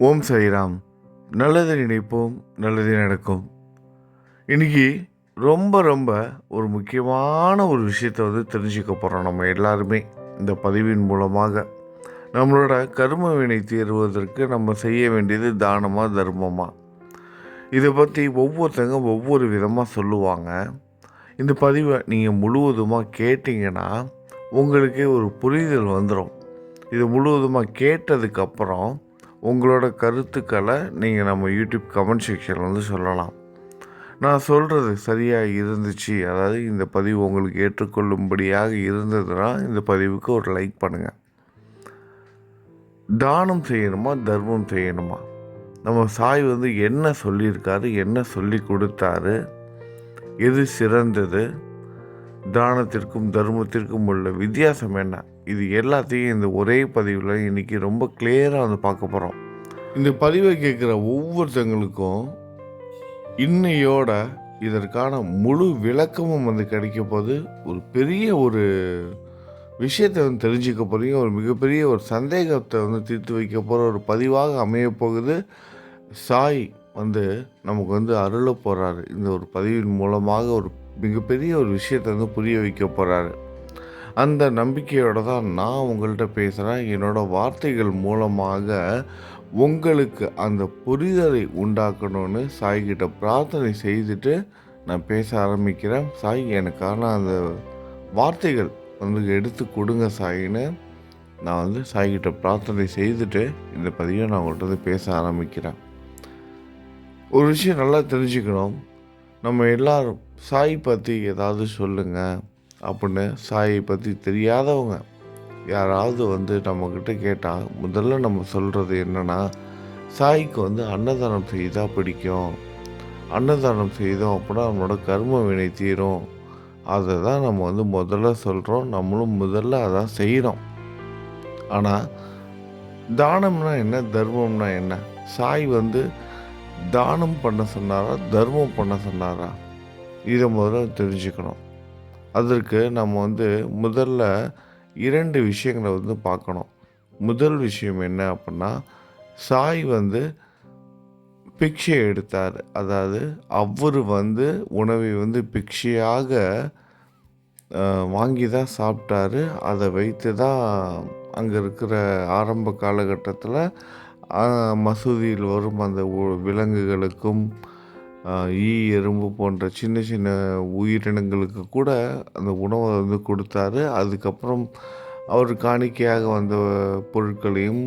ஓம் சைராம் நல்லது நினைப்போம் நல்லது நடக்கும். இன்னைக்கு ரொம்ப ரொம்ப ஒரு முக்கியமான ஒரு விஷயத்தை வந்து தெரிஞ்சுக்க போகிறோம் நம்ம எல்லாருமே. இந்த பதிவின் மூலமாக நம்மளோட கரும வினை தீர்வதற்கு நம்ம செய்ய வேண்டியது தானமாக தர்மமாக இதை பற்றி ஒவ்வொருத்தங்க ஒவ்வொரு விதமாக சொல்லுவாங்க. இந்த பதிவை நீங்கள் முழுவதுமாக கேட்டிங்கன்னா உங்களுக்கே ஒரு புரிதல் வந்துடும் இது முழுவதுமாக கேட்டதுக்கப்புறம் உங்களோட கருத்துக்களை நீங்கள் நம்ம யூடியூப் கமெண்ட் செக்ஷனில் வந்து சொல்லலாம். நான் சொல்கிறது சரியாக இருந்துச்சு. அதாவது இந்த பதிவு உங்களுக்கு ஏற்றுக்கொள்ளும்படியாக இருந்ததுன்னா இந்த பதிவுக்கு ஒரு லைக் பண்ணுங்கள் தானம் செய்யணுமா? தர்மம் செய்யணுமா? நம்ம சாய் வந்து என்ன சொல்லியிருக்காரு? என்ன சொல்லி கொடுத்தாரு? எது சிறந்தது? தானத்திற்கும் தர்மத்திற்கும் உள்ள வித்தியாசம் என்ன? இது எல்லாத்தையும் இந்த ஒரே பதிவில் இன்றைக்கி ரொம்ப கிளியராக வந்து பார்க்க போகிறோம் இந்த பதிவை கேட்குற ஒவ்வொருத்தங்களுக்கும் இன்னையோட இதற்கான முழு விளக்கமும் வந்து கிடைக்க போது ஒரு பெரிய ஒரு விஷயத்தை வந்து தெரிஞ்சுக்க போகிறீங்க ஒரு மிகப்பெரிய ஒரு சந்தேகத்தை வந்து தீர்த்து வைக்க போகிற ஒரு பதிவாக அமைய போகுது. சாய் வந்து நமக்கு வந்து அருள போகிறாரு இந்த ஒரு பதிவின் மூலமாக ஒரு மிகப்பெரிய ஒரு விஷயத்தை வந்து புரிய வைக்க போகிறாரு அந்த நம்பிக்கையோடு தான் நான் உங்கள்கிட்ட பேசுகிறேன் என்னோட வார்த்தைகள் மூலமாக உங்களுக்கு அந்த புரிதலை உண்டாக்கணும்னு சாய்கிட்ட பிரார்த்தனை செய்துட்டு நான் பேச ஆரம்பிக்கிறேன். சாய் எனக்கான அந்த வார்த்தைகள் வந்து எடுத்து கொடுங்க சாயின்னு நான் வந்து சாய்கிட்ட பிரார்த்தனை செய்துட்டு இந்த பதிவை நான் உங்கள்கிட்ட வந்து பேச ஆரம்பிக்கிறேன். ஒரு விஷயம் நல்லா தெரிஞ்சுக்கணும். நம்ம எல்லாரும் சாய் பற்றி ஏதாவது சொல்லுங்கள் அப்படின்னு சாயை பற்றி தெரியாதவங்க யாராவது வந்து நம்மக்கிட்ட கேட்டால் முதல்ல நம்ம சொல்கிறது என்னென்னா சாய்க்கு வந்து அன்னதானம் செய்தால் பிடிக்கும். அன்னதானம் செய்தோம் அப்படின்னா நம்மளோட கர்ம வினை தீரும். அதை தான் நம்ம வந்து முதல்ல சொல்கிறோம் நம்மளும் முதல்ல அதான் செய்கிறோம் ஆனால் தானம்னா என்ன? தர்மம்னா என்ன? சாய் வந்து தானம் பண்ண சொன்னாரா? தர்மம் பண்ண சொன்னாரா? இதை முதல்ல தெரிஞ்சுக்கணும். அதற்கு நம்ம வந்து முதல்ல இரண்டு விஷயங்களை வந்து பார்க்கணும். முதல் விஷயம் என்ன அப்படின்னா சாய் வந்து பிக்ஷை எடுத்தார். அதாவது அவர் வந்து உணவை வந்து பிக்ஷையாக வாங்கி தான் சாப்பிட்டாரு. அதை வைத்து தான் அங்கே இருக்கிற ஆரம்ப காலகட்டத்தில் மசூதியில் வரும் அந்த விலங்குகளுக்கும் ஈ எறும்பு போன்ற சின்ன சின்ன உயிரினங்களுக்கு கூட அந்த உணவை வந்து கொடுத்தாரு. அதுக்கப்புறம் அவர் காணிக்கையாக வந்த பொருட்களையும்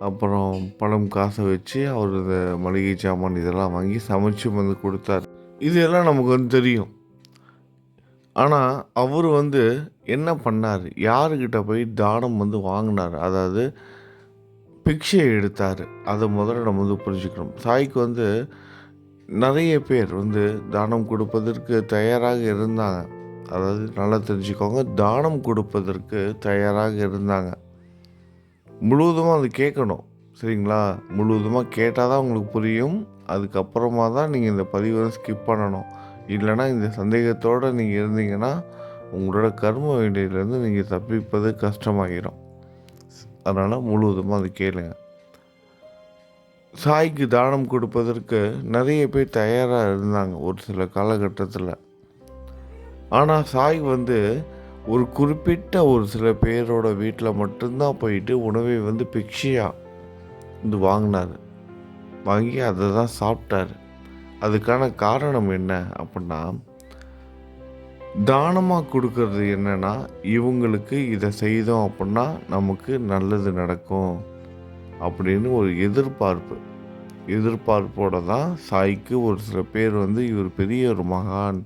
அப்புறம் பணம் காசை வச்சு அவர் இந்த மளிகை சாமான் இதெல்லாம் வாங்கி சமைச்சு வந்து கொடுத்தாரு. இதெல்லாம் நமக்கு வந்து தெரியும். ஆனால் அவர் வந்து என்ன பண்ணார்? யாருக்கிட்ட போய் தானம் வந்து வாங்கினார்? அதாவது பிக்ஷை எடுத்தார். அதை முதல்ல நம்ம வந்து புரிஞ்சுக்கணும். சாய்க்கு வந்து நிறைய பேர் வந்து தானம் கொடுப்பதற்கு தயாராக இருந்தாங்க. அதாவது நல்லா தெரிஞ்சுக்கோங்க தானம் கொடுப்பதற்கு தயாராக இருந்தாங்க. முழுவதுமாக அது கேட்கணும் சரிங்களா? முழுவதுமாக கேட்டால் தான் உங்களுக்கு புரியும். அதுக்கப்புறமா தான் நீங்கள் இந்த பதிவை ஸ்கிப் பண்ணணும். இல்லைன்னா இந்த சந்தேகத்தோடு நீங்கள் இருந்தீங்கன்னா உங்களோட கர்ம வேண்டியிலேருந்து நீங்கள் தப்பிப்பது கஷ்டமாகிடும் அதனால் முழுவதுமாக அது கேளுங்கள் சாய்க்கு தானம் கொடுப்பதற்கு நிறைய பேர் தயாராக இருந்தாங்க ஒரு சில காலகட்டத்தில். ஆனால் சாய் வந்து ஒரு குறிப்பிட்ட ஒரு சில பேரோட வீட்டில் மட்டும்தான் போயிட்டு உணவை வந்து பிக்ஷியாக வந்து வாங்கினார். வாங்கி அதை தான் சாப்பிட்டாரு. அதுக்கான காரணம் என்ன அப்படின்னா தானமாக கொடுக்கறது என்னென்னா இவங்களுக்கு இதை செய்தோம் அப்படின்னா நமக்கு நல்லது நடக்கும். அப்படின்னு ஒரு எதிர்பார்ப்பு. எதிர்பார்ப்போடு தான் சாய்க்கு ஒரு சில பேர் வந்து இவர் பெரிய ஒரு மகான்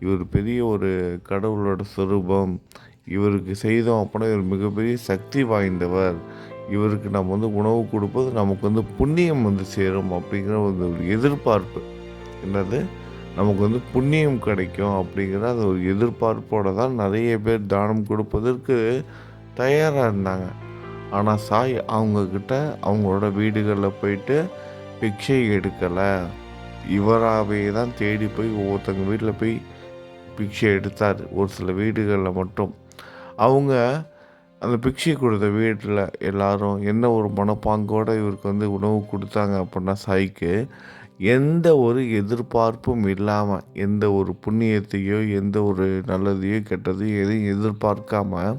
இவர் பெரிய ஒரு கடவுளோட சொரூபம் இவருக்கு செய்தோம் அப்படின்னா இவர் மிகப்பெரிய சக்தி வாய்ந்தவர் இவருக்கு நம்ம வந்து உணவு கொடுப்பது நமக்கு வந்து புண்ணியம் வந்து சேரும் அப்படிங்கிற ஒரு ஒரு எதிர்பார்ப்பு. என்னது? நமக்கு வந்து புண்ணியம் கிடைக்கும் அப்படிங்கிற அந்த ஒரு எதிர்பார்ப்போடு தான் நிறைய பேர் தானம் கொடுப்பதற்கு தயாராக இருந்தாங்க. ஆனால் சாய் அவங்கக்கிட்ட அவங்களோட வீடுகளில் போயிட்டு பிக்ஷை எடுக்கலை. இவராகவே தான் தேடி போய் ஒவ்வொருத்தங்க வீட்டில் போய் பிக்ஷை எடுத்தார் ஒரு சில வீடுகளில் மட்டும். அவங்க அந்த பிக்ஷை கொடுத்த வீட்டில் எல்லாரும் என்ன ஒரு மனப்பாங்கோடு இவருக்கு வந்து உணவு கொடுத்தாங்க அப்படின்னா சாய்க்கு எந்த ஒரு எதிர்பார்ப்பும் இல்லாமல் எந்த ஒரு புண்ணியத்தையோ எந்த ஒரு நல்லதையோ கெட்டதையோ எதையும் எதிர்பார்க்காமல்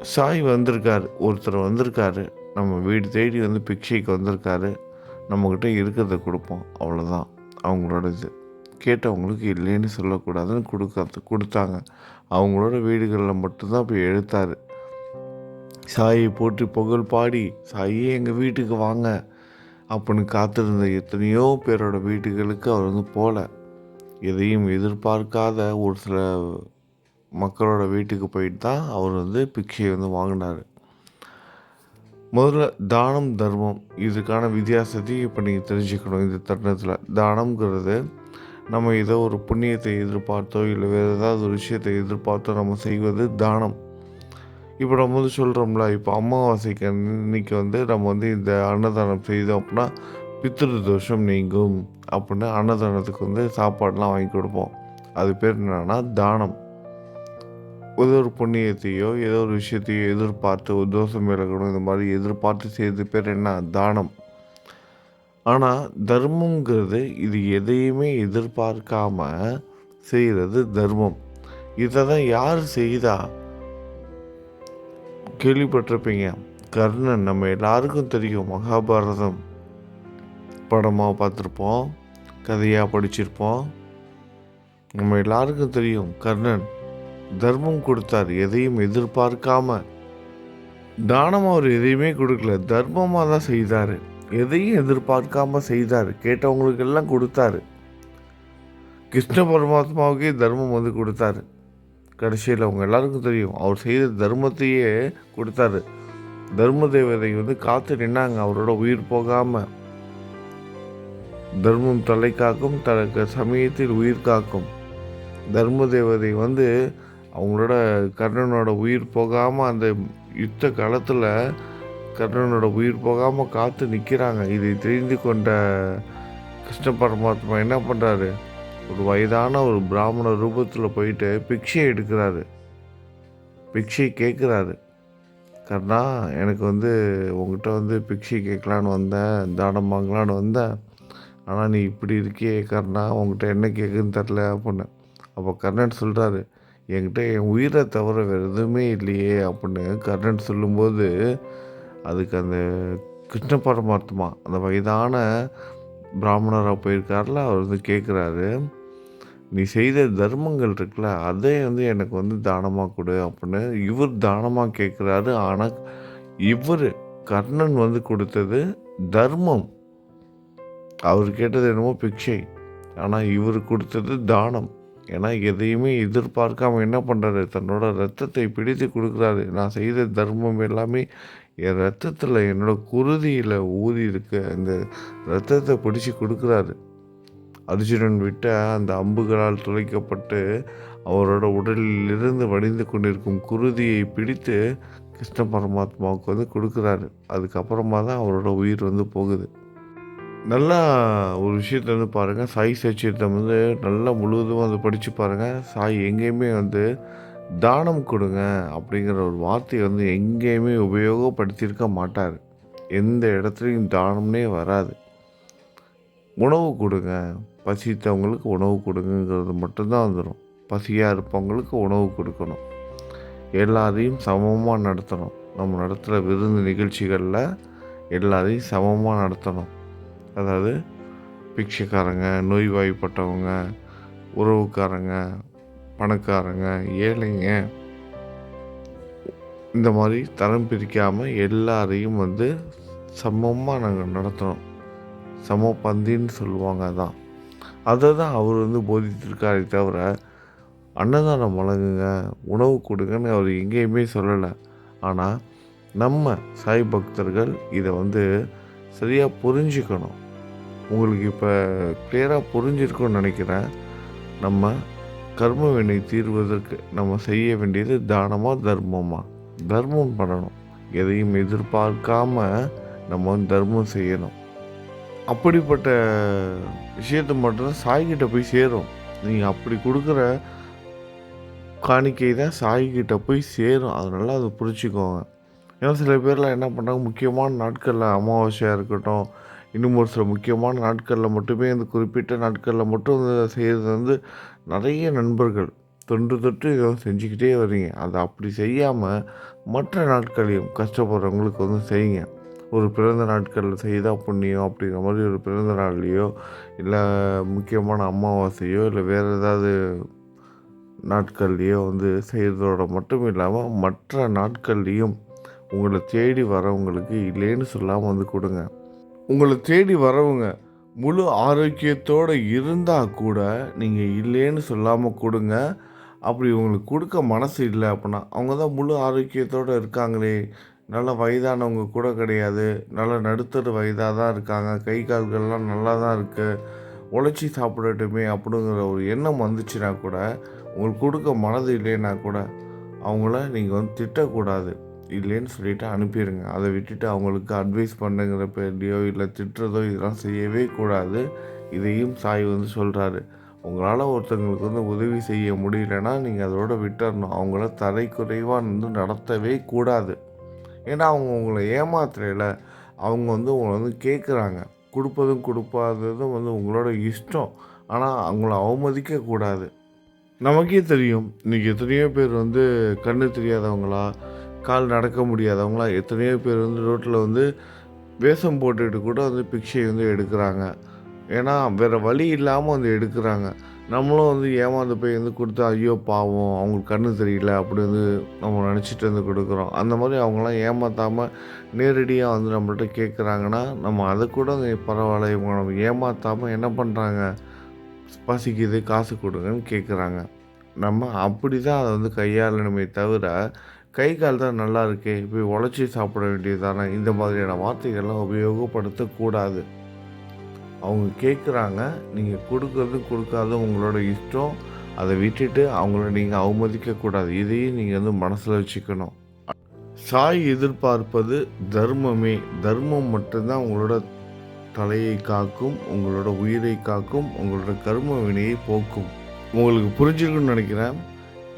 சாய் வந்திருக்காரு ஒருத்தர் வந்திருக்காரு. நம்ம வீடு தேடி வந்து பிக்ஷைக்கு வந்திருக்காரு. நம்மக்கிட்ட இருக்கிறத கொடுப்போம் அவ்வளோதான் அவங்களோட இது கேட்டவங்களுக்கு இல்லைன்னு சொல்லக்கூடாதுன்னு கொடுக்க கொடுத்தாங்க. அவங்களோட வீடுகளில் மட்டும்தான் போய் எடுத்தார் சாயை போற்றி புகழ் பாடி சாயே எங்கள் வீட்டுக்கு வாங்க. அப்படின்னு காத்திருந்த எத்தனையோ பேரோட வீட்டுகளுக்கு அவர் வந்து போகல எதையும் எதிர்பார்க்காத ஒரு சில மக்களோட வீட்டுக்கு போயிட்டு தான் அவர் வந்து பிக்ஷையை வந்து வாங்கினார். முதல்ல தானம் தர்மம் இதுக்கான வித்தியாசத்தையும் இப்போ நீங்கள் தெரிஞ்சுக்கணும் இந்த தருணத்தில். தானம்ங்கிறது நம்ம ஏதோ ஒரு புண்ணியத்தை எதிர்பார்த்தோ இல்லை வேறு ஏதாவது ஒரு விஷயத்தை எதிர்பார்த்தோ நம்ம செய்வது தானம். இப்போ நம்ம வந்து சொல்கிறோம்ல இப்போ அமாவாசைக்கு இன்னைக்கு வந்து நம்ம வந்து இந்த அன்னதானம் செய்தோம் அப்படின்னா பித்திரு தோஷம் நீங்கும் அப்படின்னு அன்னதானத்துக்கு வந்து சாப்பாடெலாம் வாங்கி கொடுப்போம். அது பேர் என்னென்னா தானம். ஏதோ ஒரு புண்ணியத்தையோ ஏதோ ஒரு விஷயத்தையோ எதிர்பார்த்து ஒரு தோஷம் விலகணும். இந்த மாதிரி எதிர்பார்த்து செய்யறது பேர் என்ன? தானம். ஆனால் தர்மங்கிறது இது எதையுமே எதிர்பார்க்காம செய்கிறது தர்மம். இதை தான் யார் செய்தா? கேள்விப்பட்டிருப்பீங்க. கர்ணன் நம்ம எல்லாருக்கும் தெரியும். மகாபாரதம் படமாக பார்த்துருப்போம். கதையாக படிச்சிருப்போம். நம்ம எல்லாருக்கும் தெரியும் கர்ணன். தர்மம் கொடுத்தார் எதையும் எதிர்பார்க்காம. தானம் அவர் எதையுமே கொடுக்கல தர்மமாக தான் செய்தார். எதையும் எதிர்பார்க்காம செய்தார் கேட்டவங்களுக்கு எல்லாம் கொடுத்தாரு. கிருஷ்ண பரமாத்மாவுக்கே தர்மம் வந்து கொடுத்தாரு. கடைசியில் அவங்க எல்லாருக்கும் தெரியும் அவர் செய்த தர்மத்தையே கொடுத்தாரு. தர்ம தேவதை வந்து காத்து நின்னாங்க அவரோட உயிர் போகாமல் தர்மம் தலை காக்கும் தனக்கு சமயத்தில் உயிர் காக்கும். தர்ம தேவதை வந்து அவங்களோட கர்ணனோட உயிர் போகாமல் அந்த யுத்த காலத்தில் கர்ணனோட உயிர் போகாமல் காத்து நிற்கிறாங்க இதை தெரிந்து கொண்ட கிருஷ்ண பரமாத்மா என்ன பண்ணுறாரு ஒரு வயதான ஒரு பிராமண ரூபத்தில் போயிட்டு பிக்ஷை எடுக்கிறாரு. பிக்ஷை கேட்குறாரு கர்ணா எனக்கு வந்து உங்ககிட்ட வந்து பிக்ஷை கேட்கலான்னு வந்தேன் தானம் வாங்கலான்னு வந்தேன். ஆனால் நீ இப்படி இருக்கியே கர்ணா உங்ககிட்ட என்ன கேட்குன்னு தெரில அப்படின்னு. அப்போ கர்ணன் சொல்கிறாரு என்கிட்ட என் உயிரை தவிர வேறு எதுவுமே இல்லையே அப்படின்னு கர்ணன் சொல்லும்போது அதுக்கு அந்த கிருஷ்ண பரமாத்மா அந்த வயதான பிராமணராக போயிருக்காருல அவர் வந்து கேட்குறாரு நீ செய்த தர்மங்கள் இருக்குல்ல அதே வந்து எனக்கு வந்து தானமாக கொடு அப்படின்னு இவர் தானமாக கேட்குறாரு ஆனால் இவர் கர்ணன் வந்து கொடுத்தது தர்மம். அவர் கேட்டது என்னமோ பிக்ஷை. ஆனால் இவர் கொடுத்தது தானம். ஏன்னா எதையுமே எதிர்பார்க்காம என்ன பண்ணுறாரு தன்னோட ரத்தத்தை பிடித்து கொடுக்குறாரு. நான் செய்த தர்மம் எல்லாமே என் ரத்தத்தில் என்னோட குருதியில் ஊதி இருக்க. அந்த ரத்தத்தை பிடிச்சி கொடுக்குறாரு. அர்ஜுனன் விட்ட அந்த அம்புகளால் துளைக்கப்பட்டு அவரோட உடலில் இருந்து வடிந்து கொண்டிருக்கும் குருதியை பிடித்து கிருஷ்ண பரமாத்மாவுக்கு வந்து கொடுக்குறாரு. அதுக்கப்புறமா தான் அவரோட உயிர் வந்து போகுது. நல்லா ஒரு விஷயத்த வந்து பாருங்கள் சாய் சச்சியத்தை வந்து நல்லா முழுவதும் வந்து படித்து பாருங்கள் சாய் எங்கேயுமே வந்து தானம் கொடுங்க அப்படிங்கிற ஒரு வார்த்தையை வந்து எங்கேயுமே உபயோகப்படுத்தியிருக்க மாட்டார். எந்த இடத்துலையும் தானம்னே வராது. உணவு கொடுங்க. பசித்தவங்களுக்கு உணவு கொடுங்கிறது மட்டும்தான் வந்துடும் பசியாக இருப்பவங்களுக்கு உணவு கொடுக்கணும். எல்லாரையும் சமமாக நடத்தணும். நம்ம நடத்துகிற விருந்து நிகழ்ச்சிகளில் எல்லாரையும் சமமாக நடத்தணும். அதாவது பிக்ஷைக்காரங்க நோய்வாய்ப்பட்டவங்க உறவுக்காரங்க பணக்காரங்க ஏழைங்க இந்த மாதிரி தரம் பிரிக்காமல் எல்லாரையும் வந்து சமமாக நாங்கள் நடத்தணும் சமபந்தின்னு சொல்லுவாங்க அதான். அதை தான் அவர் வந்து போதித்திருக்காரே தவிர அன்னதானம் வழங்குங்க உணவு கொடுங்கன்னு அவர் எங்கேயுமே சொல்லலை. ஆனால் நம்ம சாய் பக்தர்கள் இதை வந்து சரியாக புரிஞ்சுக்கணும். உங்களுக்கு இப்போ கிளியராக புரிஞ்சிருக்கும்னு நினைக்கிறேன். நம்ம கர்ம வினை தீர்வதற்கு நம்ம செய்ய வேண்டியது தானமாக தர்மமாக தர்மம் பண்ணணும். எதையும் எதிர்பார்க்காம நம்ம வந்து தர்மம் செய்யணும். அப்படிப்பட்ட விஷயத்தை மட்டும்தான் சாய்கிட்ட போய் சேரும். நீங்கள் அப்படி கொடுக்குற காணிக்கை தான் சாய்கிட்ட போய் சேரும். அதனால அதை புரிச்சுக்கோங்க ஏன்னா சில பேர்லாம் என்ன பண்ணுறாங்க முக்கியமான நாட்களில் அமாவாசையாக இருக்கட்டும் இன்னும் ஒரு சில முக்கியமான நாட்களில் மட்டுமே இந்த குறிப்பிட்ட நாட்களில் மட்டும் வந்து செய்கிறது வந்து நிறைய நண்பர்கள் தொன்று தொட்டு இதை செஞ்சுக்கிட்டே வரீங்க அதை அப்படி செய்யாமல் மற்ற நாட்களையும் கஷ்டப்படுறவங்களுக்கு வந்து செய்யுங்க. ஒரு பிறந்த நாட்களில் செய்தால் புண்ணியம் அப்படிங்கிற மாதிரி ஒரு பிறந்த நாள்லேயோ இல்லை முக்கியமான அமாவாசையோ இல்லை வேறு ஏதாவது நாட்கள்லேயோ வந்து செய்கிறதோட மட்டும் இல்லாமல் மற்ற நாட்கள்லேயும் உங்களை தேடி வரவங்களுக்கு இல்லைன்னு சொல்லாமல் வந்து கொடுங்க. உங்களை தேடி வரவங்க முழு ஆரோக்கியத்தோடு இருந்தால் கூட நீங்கள் இல்லைன்னு சொல்லாமல் கொடுங்க. அப்படி உங்களுக்கு கொடுக்க மனசு இல்லை அப்படின்னா அவங்க தான் முழு ஆரோக்கியத்தோடு இருக்காங்களே. நல்ல வயதானவங்க கூட கிடையாது. நல்ல நடுத்தர வயதாக தான் இருக்காங்க. கை கால்கள்லாம் நல்லா தான் இருக்குது உழைச்சி சாப்பிடட்டுமே அப்படிங்கிற ஒரு எண்ணம் வந்துச்சுன்னா கூட உங்களுக்கு கொடுக்க மனது இல்லைன்னா கூட அவங்கள நீங்கள் வந்து திட்டக்கூடாது. இல்லைன்னு சொல்லிவிட்டு அனுப்பிடுங்க அதை விட்டுட்டு அவங்களுக்கு அட்வைஸ் பண்ணுங்கிற பேர்லையோ இல்லை திட்டுறதோ இதெல்லாம் செய்யவே கூடாது. இதையும் சாய் வந்து சொல்கிறாரு உங்களால் ஒருத்தங்களுக்கு வந்து உதவி செய்ய முடியலன்னா நீங்கள் அதோட விட்டுறணும். அவங்கள தரை குறைவாக வந்து நடத்தவே கூடாது. ஏன்னா அவங்க உங்களை ஏமாத்துறையில் அவங்க வந்து உங்களை வந்து கேட்குறாங்க கொடுப்பதும் கொடுப்பாததும் வந்து உங்களோட இஷ்டம். ஆனால் அவங்கள அவமதிக்கக்கூடாது நமக்கே தெரியும். இன்றைக்கி எத்தனையோ பேர் வந்து கண்ணு தெரியாதவங்களா கால் நடக்க முடியாதவங்களா எத்தனையோ பேர் வந்து ரோட்டில் வந்து வேஷம் போட்டுட்டு கூட வந்து பிக்ஷை வந்து எடுக்கிறாங்க. ஏன்னா வேறு வழி இல்லாமல் வந்து எடுக்கிறாங்க. நம்மளும் வந்து ஏமாந்து போய் வந்து கொடுத்தா ஐயோ பாவம் அவங்களுக்கு கண்ணு தெரியல அப்படி வந்து நம்ம நினச்சிட்டு வந்து கொடுக்குறோம். அந்த மாதிரி அவங்களாம் ஏமாற்றாமல் நேரடியாக வந்து நம்மள்கிட்ட கேட்குறாங்கன்னா நம்ம அதை கூட பரவாயில்ல இவங்க நம்ம ஏமாற்றாமல் என்ன பண்ணுறாங்க பசிக்குது காசு கொடுங்கன்னு கேட்குறாங்க நம்ம அப்படி தான் அதை வந்து கையாளணுமே தவிர கை கால் தான் நல்லா இருக்கே போய் உழைச்சி சாப்பிட வேண்டியதானே இந்த மாதிரியான வார்த்தைகள்லாம் உபயோகப்படுத்தக்கூடாது அவங்க கேட்குறாங்க நீங்கள் கொடுக்கறதும் கொடுக்காதும் உங்களோட இஷ்டம் அதை விட்டுட்டு அவங்கள நீங்கள் அவமதிக்கக்கூடாது. இதையும் நீங்கள் வந்து மனசில் வச்சுக்கணும். சாய் எதிர்பார்ப்பது தர்மமே. தர்மம் மட்டும்தான் உங்களோட தலையை காக்கும் உங்களோட உயிரை காக்கும் உங்களோட கர்ம வினையை போக்கும். உங்களுக்கு புரிஞ்சிருக்குன்னு நினைக்கிறேன்.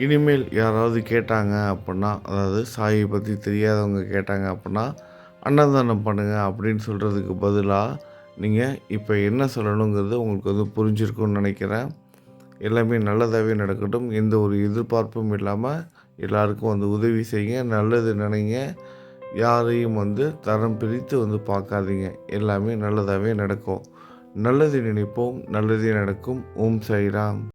இனிமேல் யாராவது கேட்டாங்க அப்படின்னா அதாவது சாயை பற்றி தெரியாதவங்க கேட்டாங்க அப்படின்னா அன்னதானம் பண்ணுங்கள் அப்படின்னு சொல்கிறதுக்கு பதிலாக நீங்கள் இப்போ என்ன சொல்லணுங்கிறது உங்களுக்கு வந்து புரிஞ்சிருக்கும்னு நினைக்கிறேன். எல்லாமே நல்லதாகவே நடக்கட்டும். எந்த ஒரு எதிர்பார்ப்பும் இல்லாமல் எல்லாருக்கும் வந்து உதவி செய்யுங்க. நல்லது நினைங்க. யாரையும் வந்து தரம் பிரித்து வந்து பார்க்காதீங்க. எல்லாமே நல்லதாகவே நடக்கும். நல்லது நினைப்போம். நல்லதே நடக்கும். ஓம் சாய்ராம்.